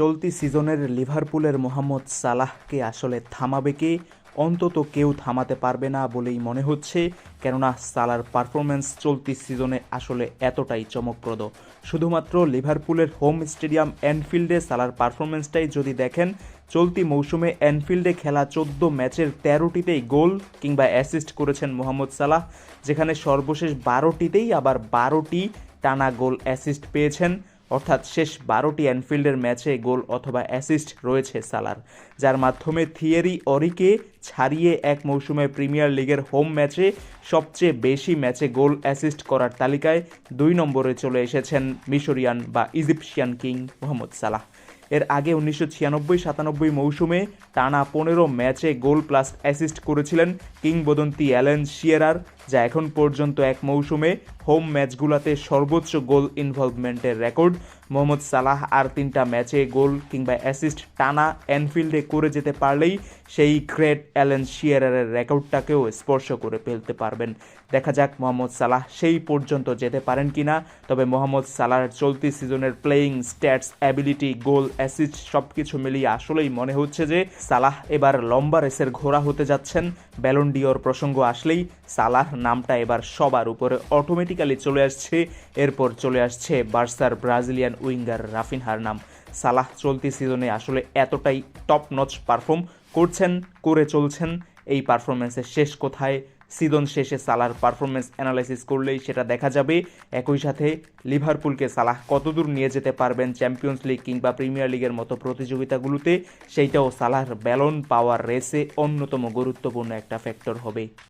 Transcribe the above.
চলতি সিজনের লিভারপুলের মোহাম্মদ সালাহকে আসলে থামাবে কে? অন্তত কেউ থামাতে পারবে না বলেই মনে হচ্ছে, কেননা সালার পারফরমেন্স চলতি সিজনে আসলে এতটাই চমকপ্রদ। শুধুমাত্র লিভারপুলের হোম স্টেডিয়াম অ্যানফিল্ডে সালার পারফরমেন্সটাই যদি দেখেন, চলতি মৌসুমে অ্যানফিল্ডে খেলা চোদ্দ ম্যাচের তেরোটিতেই গোল কিংবা অ্যাসিস্ট করেছেন মোহাম্মদ সালাহ, যেখানে সর্বশেষ বারোটিতেই আবার বারোটি টানা গোল অ্যাসিস্ট পেয়েছেন। অর্থাৎ শেষ বারোটি অ্যানফিল্ডের ম্যাচে গোল অথবা অ্যাসিস্ট রয়েছে সালার, যার মাধ্যমে থিয়েরি অরিকে ছাড়িয়ে এক মৌসুমে প্রিমিয়ার লিগের হোম ম্যাচে সবচেয়ে বেশি ম্যাচে গোল অ্যাসিস্ট করার তালিকায় দুই নম্বরে চলে এসেছেন মিশরিয়ান বা ইজিপশিয়ান কিং মোহাম্মদ সালাহ। এর আগে উনিশশো ছিয়ানব্বই সাতানব্বই মৌসুমে টানা পনেরো ম্যাচে গোল প্লাস অ্যাসিস্ট করেছিলেন কিংবদন্তি অ্যালেন শিয়েরার, যা এখন পর্যন্ত এক মৌসুমে হোম ম্যাচগুলোতে সর্বোচ্চ গোল ইনভলভমেন্টের রেকর্ড। মোহাম্মদ সালাহ আর তিনটা ম্যাচে গোল কিংবা অ্যাসিস্ট টানা অ্যানফিল্ডে করে যেতে পারলেই সেই গ্রেট অ্যালেন শিয়ারের রেকর্ডটাকেও স্পর্শ করে ফেলতে পারবেন। দেখা যাক মোহাম্মদ সালাহ সেই পর্যন্ত যেতে পারেন কিনা। তবে মোহাম্মদ সালাহর চলতি সিজনের playing stats ability goal assist সব কিছু মিলিয়ে আসলেই মনে হচ্ছে যে সালাহ এবার লম্বা রেসের ঘোড়া হতে যাচ্ছেন। ব্যালন্ডিওর প্রসঙ্গ আসলেই সালাহ নামটা এবার সবার উপরে অটোমেটিক্যালি চলে আসছে, এরপর চলে আসছে বার্সার ব্রাজিলিয়ান উইঙ্গার রাফিনহার নাম। সালাহ চলতি সিজনে আসলে এতটাই টপ নচ পারফর্ম করছেন, করে চলছেন। এই পারফরমেন্সের শেষ কোথায়? সিজন শেষে সালার পারফরমেন্স অ্যানালাইসিস করলেই সেটা দেখা যাবে। একই সাথে লিভারপুলকে সালাহ কতদূর নিয়ে যেতে পারবেন চ্যাম্পিয়ন্স লিগ কিংবা প্রিমিয়ার লিগের মতো প্রতিযোগিতাগুলোতে? সেইটাও সালাহর ব্যালন পাওয়ার রেসে অন্যতম গুরুত্বপূর্ণ একটা ফ্যাক্টর হবে।